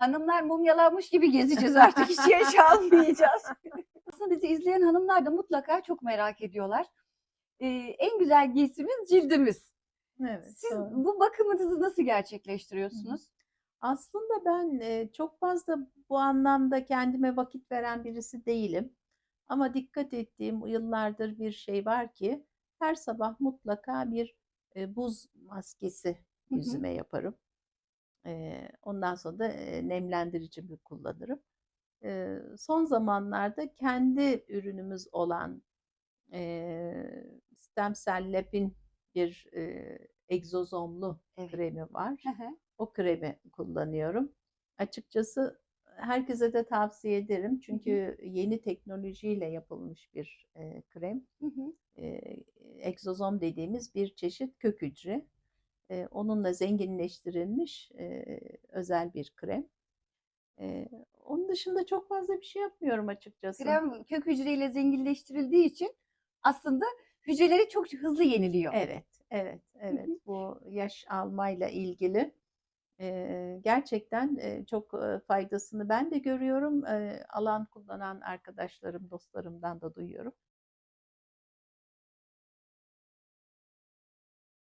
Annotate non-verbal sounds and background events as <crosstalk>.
Hanımlar mumyalanmış gibi gezeceğiz artık hiç yaş <laughs> almayacağız. Aslında bizi izleyen hanımlar da mutlaka çok merak ediyorlar. Ee, en güzel giysimiz cildimiz. Evet. Siz doğru. bu bakımınızı nasıl gerçekleştiriyorsunuz? Aslında ben e, çok fazla bu anlamda kendime vakit veren birisi değilim. Ama dikkat ettiğim yıllardır bir şey var ki her sabah mutlaka bir e, buz maskesi yüzüme yaparım. E, ondan sonra da e, nemlendiricimi kullanırım. E, son zamanlarda kendi ürünümüz olan e, Stem Cell Lab'in bir e, egzozomlu Evet. kremi var. Hı hı. O kremi kullanıyorum. Açıkçası herkese de tavsiye ederim. Çünkü yeni teknolojiyle yapılmış bir e, krem. Hı hı. E, egzozom dediğimiz bir çeşit kök hücre. E, onunla zenginleştirilmiş e, özel bir krem. E, onun dışında çok fazla bir şey yapmıyorum açıkçası. Krem kök hücreyle zenginleştirildiği için aslında hücreleri çok hızlı yeniliyor. Evet, evet, evet. Bu yaş almayla ilgili e, gerçekten e, çok faydasını ben de görüyorum. E, alan kullanan arkadaşlarım, dostlarımdan da duyuyorum.